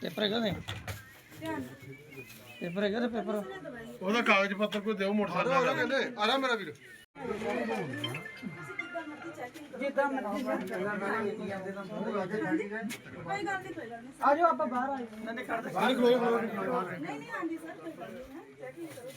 Paper ਹੈਗਾ ਨੇ paper ਹੈਗਾ ਤੇ ਪੇਪਰ? ਉਹਦਾ ਕਾਗਜ਼ ਪੱਤਰ ਕੋਈ ਦਿਓ ਮੋਟਰਸਾਈਕਲ ਦਾ ਕਹਿੰਦੇ ਆ ਰਿਹਾ ਮੇਰਾ ਵੀਰ। ਕੋਈ ਗੱਲ ਨਹੀਂ ਕੋਈ ਗੱਲ ਨਹੀਂ। ਆ ਜਾਓ ਆਪਾਂ ਬਾਹਰ ਆਏ। ਨਹੀਂ ਨਹੀਂ ਹਾਂਜੀ ਸਰ ਕੋਈ ਗੱਲ ਨਹੀਂ। ਹੈ ਚੈਕਿੰਗ ਕਰੋ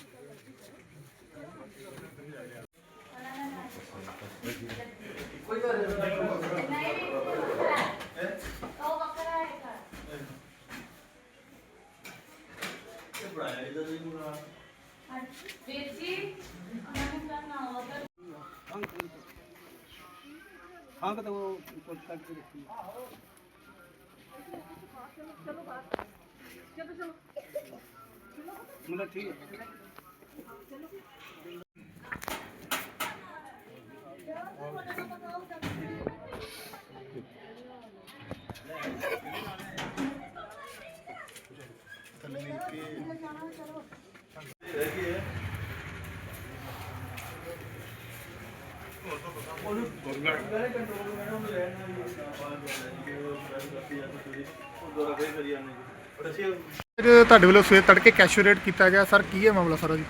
ਬਣਾਇਆ ਇਹਦਾ ਜੀ ਪੂਰਾ ਵੀਰ ਜੀ ਉਹਨਾਂ ਨੂੰ ਕਰਨਾ ਹੋਗਾ ਅੰਕ ਤਾਂ ਉਹ ਕੁਝ ਕਰਕੇ ਰੱਖੀ। ਮਤਲਬ ਠੀਕ ਹੈ। ਰਹਿ ਗਈ ਹੈ ਉਹਨੂੰ ਪਰ ਅਸੀਂ ਫਿਰ ਤੁਹਾਡੇ ਵੱਲੋਂ ਸਵੇਰ ਤੜਕੇ ਕੈਸ਼ੂਰੇਟ ਕੀਤਾ ਗਿਆ। ਸਰ, ਕੀ ਹੈ ਮਾਮਲਾ ਸਾਰਾ ਜੀ?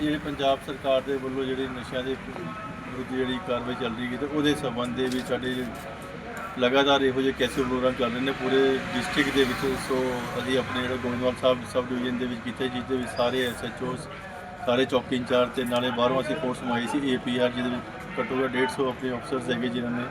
ਜਿਹੜੇ ਪੰਜਾਬ ਸਰਕਾਰ ਦੇ ਵੱਲੋਂ ਜਿਹੜੀ ਨਸ਼ਿਆਂ ਦੇ ਵਿਰੁੱਧ ਜਿਹੜੀ ਕਾਰਵਾਈ ਚੱਲ ਰਹੀ ਹੈ ਤੇ ਉਹਦੇ ਸੰਬੰਧ ਦੇ ਵਿੱਚ ਸਾਡੇ ਲਗਾਤਾਰ ਇਹੋ ਜਿਹੇ ਕੈਸੇ ਪ੍ਰੋਗਰਾਮ ਚੱਲ ਰਹੇ ਨੇ ਪੂਰੇ ਡਿਸਟ੍ਰਿਕਟ ਦੇ ਵਿੱਚ। ਸੋ ਅਸੀਂ ਆਪਣੇ ਜਿਹੜੇ ਗੋਇੰਦਵਾਲ ਸਾਹਿਬ ਸਬ ਡਿਵੀਜ਼ਨ ਦੇ ਵਿੱਚ ਕੀਤੇ, ਜਿਸ ਦੇ ਵਿੱਚ ਸਾਰੇ ਐਸਐਚਓਸ ਸਾਰੇ ਚੌਕੀ ਇੰਚਾਰਜ ਤੇ ਨਾਲੇ ਬਾਹਰੋਂ ਅਸੀਂ ਫੋਰਸ ਮੰਗਾਈ ਸੀ ਏਪੀਆਰ ਜਿਹਦੇ ਵਿੱਚ ਘੱਟੋ ਘੱਟ 150 ਆਪਣੇ ਅਫਸਰਸ ਹੈਗੇ ਜਿਨ੍ਹਾਂ ਨੇ।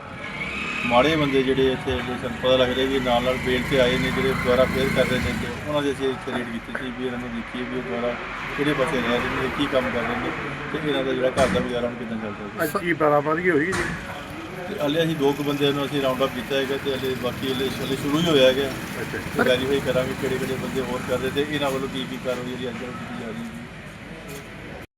ਮਾੜੇ ਬੰਦੇ ਜਿਹੜੇ ਇੱਥੇ ਜਿਹੜੇ ਸਾਨੂੰ ਪਤਾ ਲੱਗ ਰਿਹਾ ਵੀ ਨਾਲ ਨਾਲ ਬੇਲ ਤੇ ਆਏ ਨੇ, ਜਿਹੜੇ ਦੁਬਾਰਾ ਫੇਰ ਕਰ ਰਹੇ ਨੇ ਤੇ ਉਹਨਾਂ ਦੇ ਅਸੀਂ ਇੱਥੇ ਰੇਡ ਕੀਤੀ ਸੀ ਵੀ ਇਹਨਾਂ ਨੂੰ ਦੇਖੀਏ ਵੀ ਉਹ ਦੁਬਾਰਾ ਕਿਹੜੇ ਪਾਸੇ ਰਹਿ ਰਹੇ ਨੇ, ਕੀ ਕੰਮ ਕਰ ਰਹੇ ਨੇ ਤੇ ਇਹਨਾਂ ਦਾ ਜਿਹੜਾ ਘਰ ਦਾ ਗੁਜ਼ਾਰਾ ਹੁਣ ਕਿੱਦਾਂ ਚੱਲਦਾ। ਅੱਜ ਕੀ ਬਰਾਬਰੀ ਹੋਈ ਜੀ? ਤੇ ਹਲੇ ਅਸੀਂ ਦੋ ਕੁ ਬੰਦਿਆਂ ਨੂੰ ਅਸੀਂ ਰਾਉਂਡ ਅਪ ਕੀਤਾ ਹੈਗਾ ਤੇ ਹਲੇ ਬਾਕੀ ਹਲੇ ਹਲੇ ਸ਼ੁਰੂ ਹੀ ਹੋਇਆ ਹੈਗਾ। ਵੈਰੀਫਾਈ ਕਰਾਂਗੇ ਕਿਹੜੇ ਕਿਹੜੇ ਬੰਦੇ ਹੋਰ ਕਰ ਰਹੇ ਤੇ ਇਹਨਾਂ ਵੱਲੋਂ ਕੀ ਕੀ ਕਾਰਵਾਈ ਜਿਹੜੀ ਕੱਲ੍ਹ ਕੀਤੀ ਜਾ ਰਹੀ